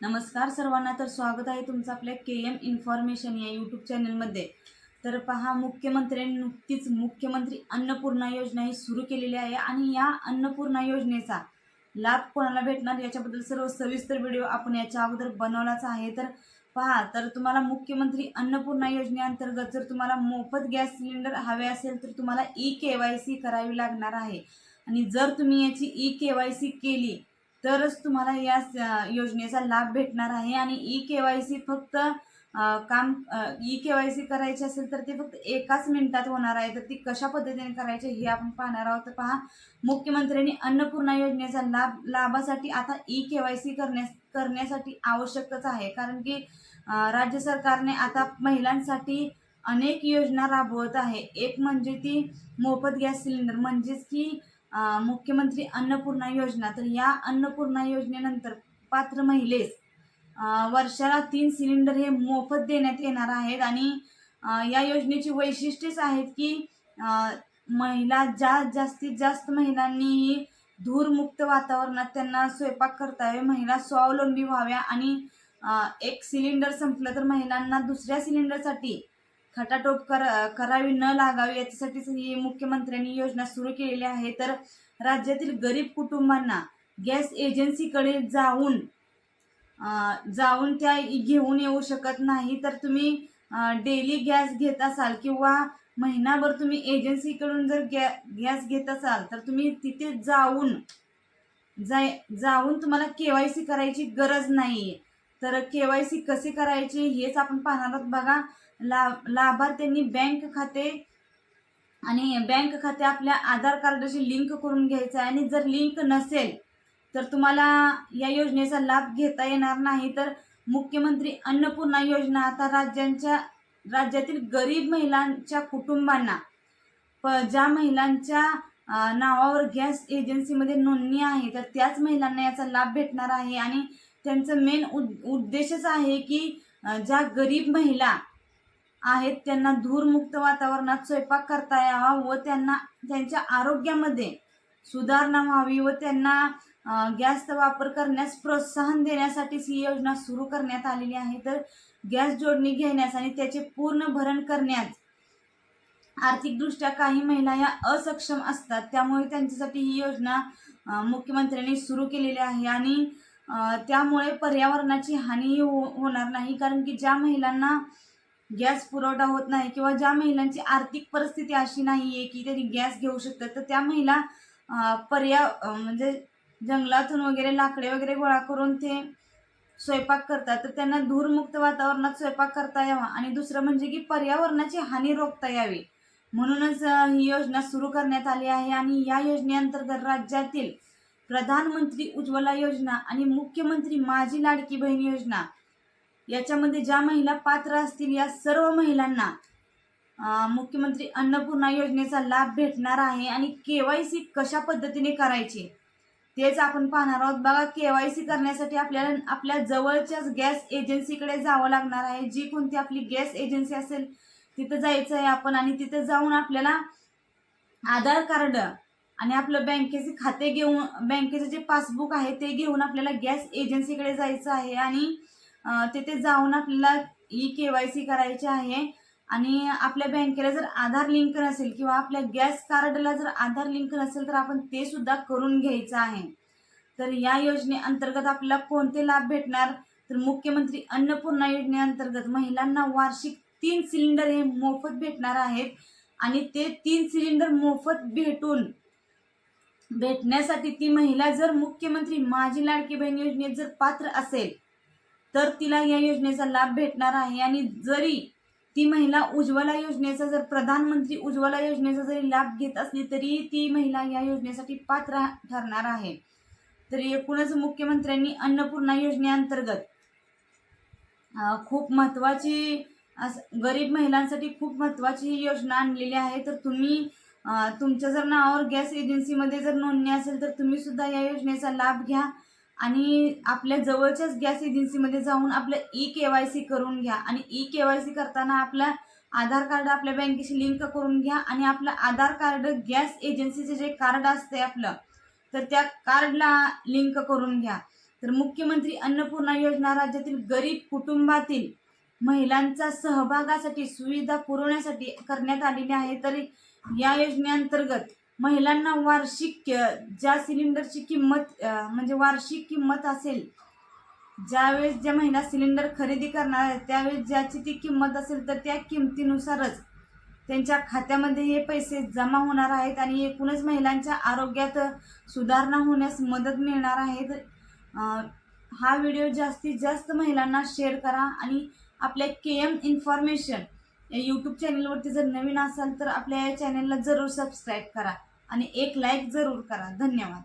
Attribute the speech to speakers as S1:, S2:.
S1: नमस्कार सर्वांना तर स्वागत आहे तुमचं आपल्या के एम इन्फॉर्मेशन या यूट्यूब चॅनलमध्ये तर पहा मुख्यमंत्र्यांनी नुकतीच मुख्यमंत्री अन्नपूर्णा योजना ही सुरू केलेली आहे आणि या अन्नपूर्णा योजनेचा लाभ कोणाला भेटणार याच्याबद्दल सर्व सविस्तर व्हिडिओ आपण याच्या अगोदर बनवलाच आहे. तर पहा तर तुम्हाला मुख्यमंत्री अन्नपूर्णा योजनेअंतर्गत जर तुम्हाला मोफत गॅस सिलेंडर हवे असेल तर तुम्हाला ई के वाय सी करावी लागणार आहे. आणि जर तुम्ही याची ई के वाय सी केली तरच तुम्हाला या योजनेचा लाभ भेटणार आहे. आणि ई के वाय सी फक्त काम ई के वाय सी करायची असेल तर ते फक्त एकाच मिनिटात होणार आहे. तर ती कशा पद्धतीने करायची हे आपण पाहणार आहोत. तर पहा मुख्यमंत्र्यांनी अन्नपूर्णा योजनेचा लाभ लाभासाठी आता ई के वाय सी करण्यास करण्यासाठी आवश्यकच आहे. कारण की राज्य सरकारने आता महिलांसाठी अनेक योजना राबवत आहे. एक म्हणजे ती मोफत गॅस सिलेंडर. म्हणजेच की मुख्यमंत्री अन्नपूर्णा योजना. तर या अन्नपूर्णा योजनेनंतर पात्र महिलेस वर्षाला तीन सिलेंडर हे मोफत देण्यात येणार आहेत. आणि या योजनेची वैशिष्ट्येच आहेत की महिला ज्या जास्तीत जास्त महिलांनी धूरमुक्त वातावरणात त्यांना स्वयंपाक करता यावे महिला स्वावलंबी व्हाव्या. आणि एक सिलेंडर संपलं तर महिलांना दुसऱ्या सिलेंडरसाठी खटाटोप कर करावी न लागावी याच्यासाठीच ही मुख्यमंत्र्यांनी योजना सुरू केलेली आहे. तर राज्यातील गरीब कुटुंबांना गॅस एजन्सीकडे जाऊन जाऊन त्या घेऊन येऊ शकत नाही. तर तुम्ही डेली गॅस घेत असाल किंवा महिनाभर तुम्ही एजन्सीकडून जर गॅ गॅस घेत असाल तर तुम्ही तिथे जाऊन जाय जाऊन तुम्हाला के वाय सी करायची गरज नाही तर के वाय सी कसे करायचे हेच आपण पाहणार आहोत. बघा ला लाभार्थ्यांनी बँक खाते आणि बँक खाते आपल्या आधार कार्डाशी लिंक करून घ्यायचं आहे. आणि जर लिंक नसेल तर तुम्हाला या योजनेचा लाभ घेता येणार नाही. तर मुख्यमंत्री अन्नपूर्णा योजना आता राज्यांच्या राज्यातील गरीब महिलांच्या कुटुंबांना प ज्या महिलांच्या नावावर गॅस एजन्सीमध्ये नोंदणी आहे तर त्याच महिलांना याचा लाभ भेटणार आहे. आणि त्यांचं मेन उद उद्देशच आहे की ज्या गरीब महिला आहेत त्यांना धूरमुक्त वातावरणात स्वयंपाक करता यावा व त्यांना त्यांच्या आरोग्यामध्ये सुधारणा व्हावी व त्यांना गॅसचा वापर करण्यास प्रोत्साहन देण्यासाठीच ही योजना सुरू करण्यात आलेली आहे. तर गॅस जोडणी घेण्यास आणि त्याचे पूर्ण भरण करण्यास आर्थिकदृष्ट्या काही महिला या असक्षम असतात. त्यामुळे त्यांच्यासाठी ही योजना मुख्यमंत्र्यांनी सुरू केलेली आहे. आणि त्यामुळे पर्यावरणाची हानी हो होणार नाही. कारण की ज्या महिलांना गॅस पुरवठा होत नाही किंवा ज्या महिलांची आर्थिक परिस्थिती अशी नाही आहे की त्यांनी गॅस घेऊ शकतात तर त्या महिला पर्या म्हणजे जंगलातून वगैरे लाकडे वगैरे गोळा करून ते स्वयंपाक करतात. तर त्यांना धूरमुक्त वातावरणात स्वयंपाक करता यावा. आणि दुसरं म्हणजे की पर्यावरणाची हानी रोखता यावी. म्हणूनच ही योजना सुरू करण्यात आली आहे. आणि या योजनेअंतर्गत राज्यातील प्रधानमंत्री उज्ज्वला योजना आणि मुख्यमंत्री माझी लाडकी बहीण योजना याच्यामध्ये ज्या महिला पात्र असतील या सर्व महिलांना मुख्यमंत्री अन्नपूर्णा योजनेचा लाभ भेटणार आहे आणि के वाय सी कशा पद्धतीने करायची तेच आपण पाहणार आहोत. बघा के वाय सी करण्यासाठी आपल्याला आपल्या जवळच्याच गॅस एजन्सीकडे जावं लागणार आहे. जी कोणती आपली गॅस एजन्सी असेल तिथं जायचं आहे आपण आणि तिथं जाऊन आपल्याला आधार कार्ड आणि आपलं बँकेचे खाते घेऊन बँकेचं जे पासबुक आहे ते घेऊन आपल्याला गॅस एजन्सीकडे जायचं आहे आणि तिथे जाऊन आपल्याला ई के वाय सी करायची आहे. आणि आपल्या बँकेला जर आधार लिंक नसेल किंवा आपल्या गॅस कार्डला जर आधार लिंक नसेल तर आपण ते सुद्धा करून घ्यायचं आहे. तर या योजनेअंतर्गत आपल्याला कोणते लाभ भेटणार? तर मुख्यमंत्री अन्नपूर्णा योजनेअंतर्गत महिलांना वार्षिक तीन सिलेंडर हे मोफत भेटणार आहेत. आणि ते तीन सिलेंडर मोफत भेटून भेटण्यासाठी ती महिला जर मुख्यमंत्री माझी लाडकी बहीण योजनेत जर पात्र असेल तर तिला या योजनेचा लाभ भेटणार आहे. आणि जरी ती महिला उज्ज्वला योजनेचा जर प्रधानमंत्री उज्ज्वला योजनेचा जरी लाभ घेत असली तरी ती महिला या योजनेसाठी पात्र ठरणार आहे. तर एकूणच मुख्यमंत्र्यांनी अन्नपूर्णा योजनेअंतर्गत खूप महत्त्वाची असं गरीब महिलांसाठी खूप महत्त्वाची ही योजना आणलेली आहे. तर तुम्ही तुमच्या जर नावावर गॅस एजन्सीमध्ये जर नोंदणी असेल तर तुम्ही सुद्धा या योजनेचा लाभ घ्या. आणि आपल्या जवळच्याच गॅस एजन्सीमध्ये जाऊन आपलं ई के वाय सी करून घ्या. आणि ई के वाय सी करताना आपला आधार कार्ड आपल्या बँकेशी लिंक करून घ्या. आणि आपलं आधार कार्ड गॅस एजन्सीचे जे कार्ड असते आपलं तर त्या कार्डला लिंक करून घ्या. तर मुख्यमंत्री अन्नपूर्णा योजना राज्यातील गरीब कुटुंबातील महिलांचा सहभागासाठी सुविधा पुरवण्यासाठी करण्यात आलेली आहे. तरी या योजनेअंतर्गत महिलांना वार्षिक ज्या सिलेंडरची किंमत म्हणजे वार्षिक किंमत असेल ज्यावेळेस ज्या महिला सिलेंडर खरेदी करणार त्यावेळेस ज्याची ती किंमत असेल तर त्या किमतीनुसारच त्यांच्या खात्यामध्ये हे पैसे जमा होणार आहेत आणि एकूणच महिलांच्या आरोग्यात सुधारणा होण्यास मदत मिळणार आहे तर हा व्हिडिओ जास्तीत जास्त महिलांना शेअर करा आणि आपल्या के एम इन्फॉर्मेशन यूट्यूब चॅनलवरती जर नवीन असाल तर आपल्या या चॅनलला जरूर सबस्क्राईब करा आणि एक लाईक जरूर करा. धन्यवाद.